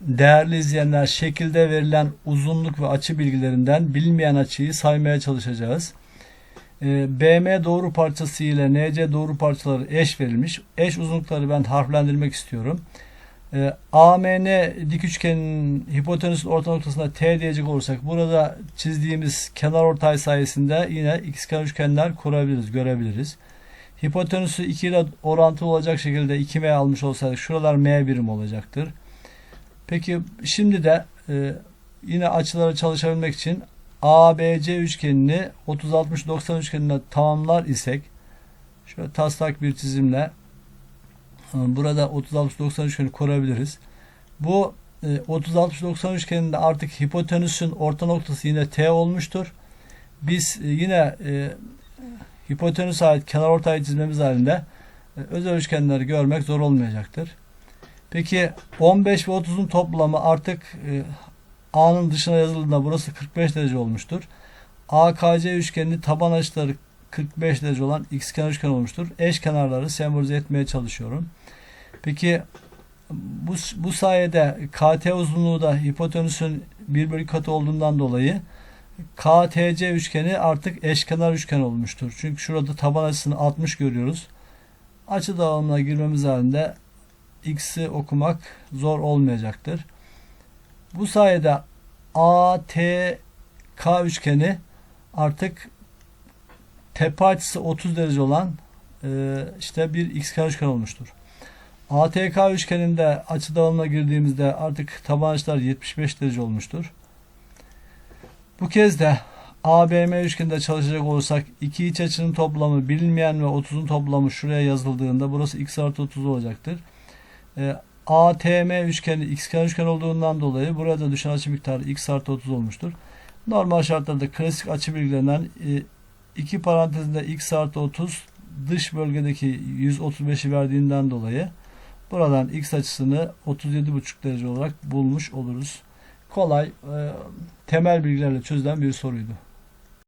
Değerli izleyenler, şekilde verilen uzunluk ve açı bilgilerinden bilinmeyen açıyı saymaya çalışacağız. Ee, BM doğru parçası ile NC doğru parçaları eş verilmiş. Eş uzunlukları ben harflendirmek istiyorum. Ee, AMN dik üçgenin hipotenüsün orta noktasına T diyecek olursak burada çizdiğimiz kenar ortay sayesinde yine ikizkenar üçgenler kurabiliriz, görebiliriz. Hipotenüsü 2 ile orantılı olacak şekilde 2M almış olsaydık şuralar M birim olacaktır. Peki şimdi de e, yine açıları çalışabilmek için ABC üçgenini 30-60-90 üçgenine tamamlar isek şöyle taslak bir çizimle e, burada 30-60-90 üçgeni kurabiliriz. Bu e, 30-60-90 üçgeninde artık hipotenüsün orta noktası yine T olmuştur. Biz e, yine e, hipotenüse ait kenar ortayı çizmemiz halinde e, özel üçgenleri görmek zor olmayacaktır. Peki 15 ve 30'un toplamı artık e, A'nın dışına yazıldığında burası 45 derece olmuştur. AKC üçgeninin taban açıları 45 derece olan x kenar üçgen olmuştur. Eş kenarları sembolize etmeye çalışıyorum. Peki bu, bu sayede KT uzunluğu da hipotenüsün bir bölü katı olduğundan dolayı KTC üçgeni artık eşkenar üçgen olmuştur. Çünkü şurada taban açısını 60 görüyoruz. Açı dağılımına girmemiz halinde x'i okumak zor olmayacaktır. Bu sayede ATK üçgeni artık tepe açısı 30 derece olan e, işte bir xkenar üçgen olmuştur. ATK üçgeninde açı dağılımına girdiğimizde artık taban açılar 75 derece olmuştur. Bu kez de ABM üçgeninde çalışacak olursak iki iç açının toplamı bilinmeyen ve 30'un toplamı şuraya yazıldığında burası x artı 30 olacaktır. E, ATM üçgeni xkenar üçgen olduğundan dolayı burada düşen açı miktarı x artı 30 olmuştur. Normal şartlarda klasik açı bilgilerinden e, iki parantezinde x artı 30 dış bölgedeki 135'i verdiğinden dolayı buradan x açısını 37,5 derece olarak bulmuş oluruz. Kolay, e, temel bilgilerle çözülen bir soruydu.